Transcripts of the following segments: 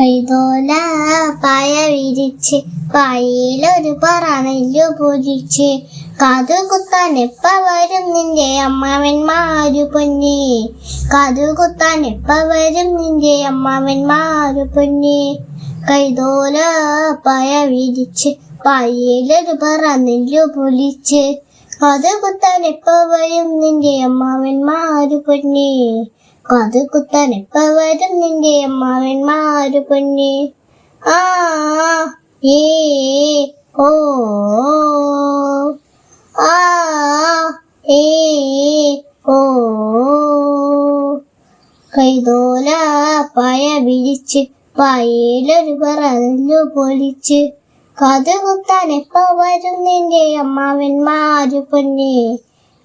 കൈതോല പായ വിരിച്ച് പായയിലൊരു പറ നെല്ലു പൊരിച്ച് കാതു കുത്താൻ എപ്പ വരും നിന്റെ അമ്മാവന്മാരു പൊന്നി. കാതു കുത്താൻ എപ്പ വരും നിന്റെ അമ്മാവന്മാരു പൊന്നി. കൈതോല പായ വിരിച്ച് പായയിലൊരു പറ നെല്ലു പൊലിച്ച് കാതു കുത്താൻ എപ്പ വരും നിന്റെ അമ്മാവന്മാരു പൊന്നി. കാതു കുത്താൻ എപ്പ വരും നിന്റെ അമ്മാവന്മാരു പൊന്നെ. ആ ഏ ഓ ആ ഏ ഓ. കൈതോല പായ വിരിച്ച് പായയിലൊരു പറഞ്ഞു പൊളിച്ച് കഥ കുത്താൻ എപ്പ വരും നിന്റെ അമ്മാവന്മാരു പൊന്നി.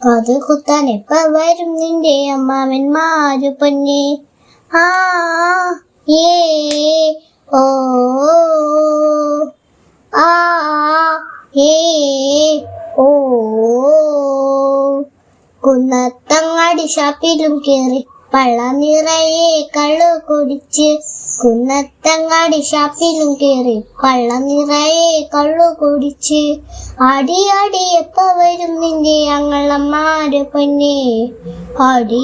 കത് കുത്താൻ എപ്പ വരും നിന്റെ അമ്മാവന്മാരു പൊന്നെ? ആ ഏ ഓ ആ ഏ ഓ. കുന്നത്തങ്ങാടി ഷാപ്പിലും കേറി. പള്ള നിറയെ കള്ളു കുടിച്ച് കുന്നത്തങ്ങാടി ഷാപ്പിലും കേറി. പള്ള നിറയെ കള്ളു കുടിച്ച് അടി എപ്പ വരും നിന്റെ അങ്ങളമാര് പൊന്നെ. അടി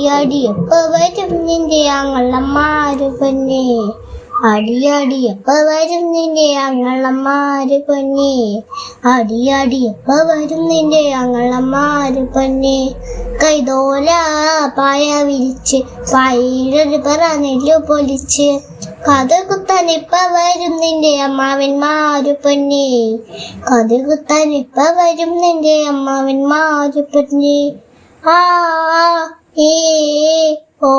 എപ്പ വരും നിന്റെ അങ്ങളമാര് പൊന്നെ. അടി എപ്പ വരും നിന്റെ അങ്ങളമാര് പൊന്നെ. അടിയാടി എപ്പ വരും നിന്റെ അങ്ങളമ്മമാര് പൊന്നെ? കൈതോല പായ വിരിച്ച് പായിലൊരു പറ നെല്ലു പൊലിച്ച്. കഥ കുത്താൻ ഇപ്പ വരും നിന്റെ അമ്മാവന്മാര് പൊന്നെ? കഥ കുത്താൻ ഇപ്പ വരും നിന്റെ അമ്മാവന്മാര് പൊന്നെ? ആ ഏ ഓ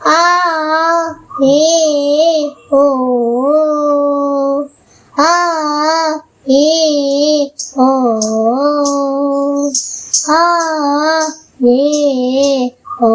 ആ ഏ ഓ ആ ഏ ഓ ആ ഏ ഓ